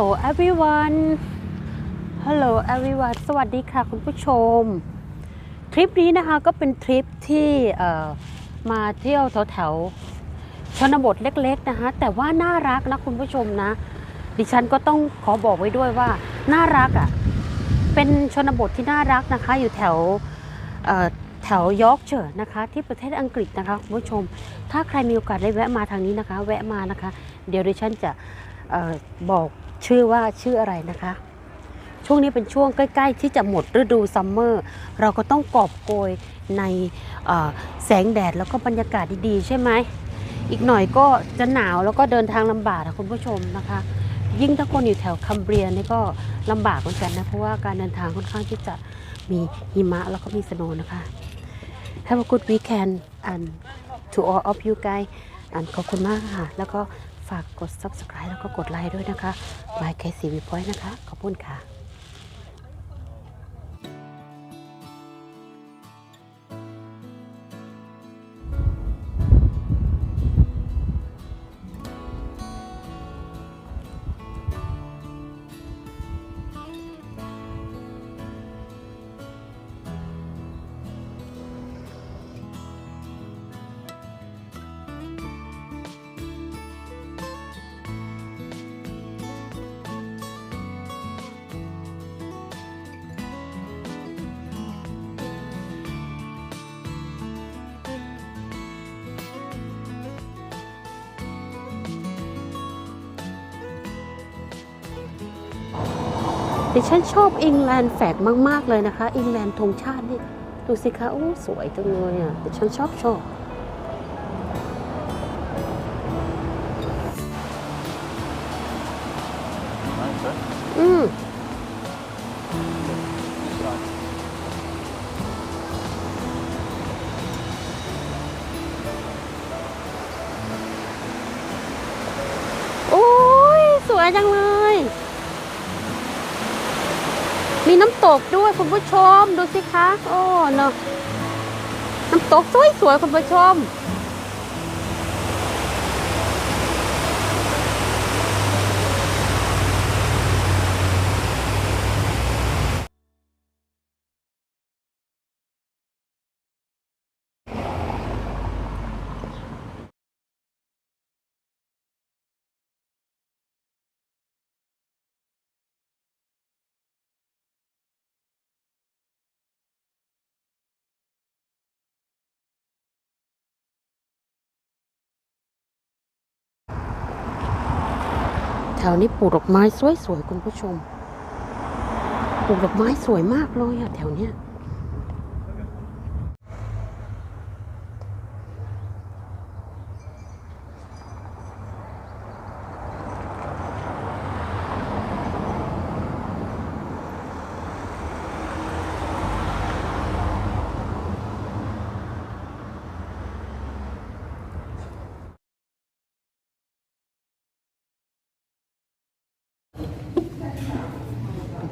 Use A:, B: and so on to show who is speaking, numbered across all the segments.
A: Hello everyone Hello everyone สวัสดีค่ะคุณผู้ชม ทริปนี้นะคะก็เป็นทริปที่มาเที่ยวแถวๆชนบทเล็กๆนะคะ แต่ว่าน่ารักนะคุณผู้ชมนะ ดิฉันก็ต้องขอบอกไว้ด้วยว่า น่ารักอะ่ะ เป็นชนบทที่น่ารักนะคะ อยู่แถวแถวยอร์กเชอร์นะคะ ที่ประเทศอังกฤษนะคะคุณผู้ชม ถ้าใครมีโอกาสได้แวะมาทางนี้นะคะ แวะมานะคะ เดี๋ยวดิฉันจะออบอก ชื่อว่าชื่ออะไรนะคะ ช่วงนี้เป็นช่วงใกล้ ๆ ที่จะหมดฤดูซัมเมอร์เราก็ต้องกอบโกยในแสงแดดแล้วก็บรรยากาศดีๆ ใช่ไหมอีกหน่อยก็จะหนาวแล้วก็เดินทางลำบากนะคุณผู้ชมนะคะ ยิ่งถ้าคนอยู่แถวคัมเบรียนี่ก็ลำบากเหมือนกันนะเพราะว่าการเดินทางค่อนข้างที่จะมีหิมะแล้วก็มีสโนนะคะ Have a good weekend and to all of you guys อันขอบคุณมากค่ะ แล้วก็ ฝากกด subscribe แล้วก็กดไลค์ด้วยนะคะ My k ซีวีพอยต์นะคะ ขอบคุณค่ะ ดิฉันชอบอิงแลนด์แฟกมาก ๆ เลยนะคะ อิงแลนด์ธงชาตินี่ ดูสิคะ โอ้ สวยจังเลยอะดิฉันชอบชอบอืมโอ้ย สวยจังเลย มีน้ำตกด้วยคุณผู้ชมดูสิคะ โอ้เนาะน้ำตกสวยๆคุณผู้ชม แถวนี้ปลูกดอกไม้สวยๆคุณผู้ชม ปลูกดอกไม้สวยมากเลยอะแถวเนี้ย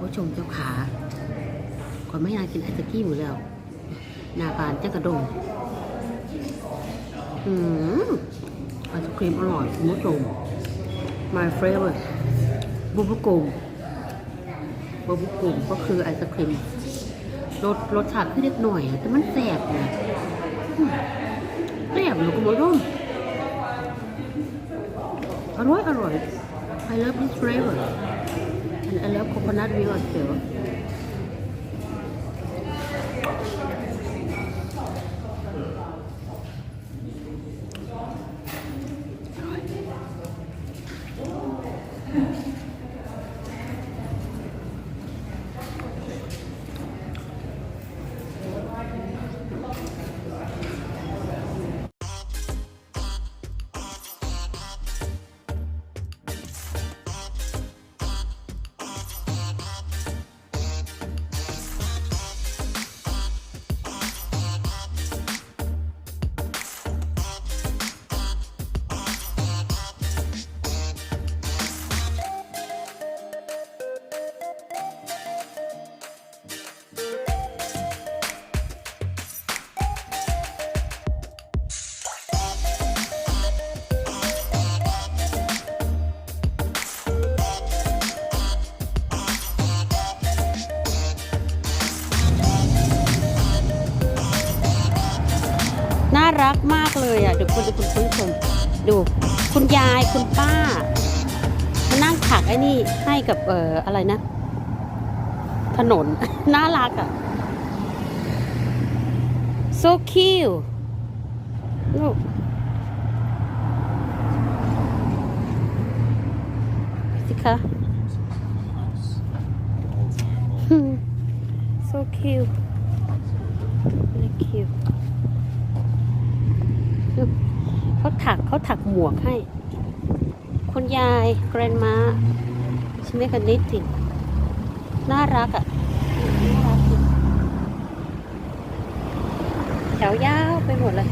A: ผู้ชมเจ้าขาก่อนไม่อยากกินไอศกรีมอยู่แล้ว นาบานเจ้ากระดงอืมไอศครีมอร่อยคุณผู้ชม my favorite บุบุกุมบุบุกุมก็คือไอศครีมรสรสชาติขึ้นเล็กหน่อยอะแต่มันแสบนะแสบเหรอคุณผู้ชมอร่อยอร่อย I love this flavor and I love coconut milk as well. เลยอะเดี๋ยวคุณดูคุณผู้ชมดู คุณยายคุณป้ามานั่งถักไอ้นี่ให้กับเอ่ออะไรนะ ถนน น่ารักอะ so cute ลูกสิคะ so cute really cute ดูเขา ถักเขาถักหมวกให้ คุณยายแกรนมาใช่ไหมกันนิดติน่ารักอะน่ารักจริงแถวยาวไปหมดเลย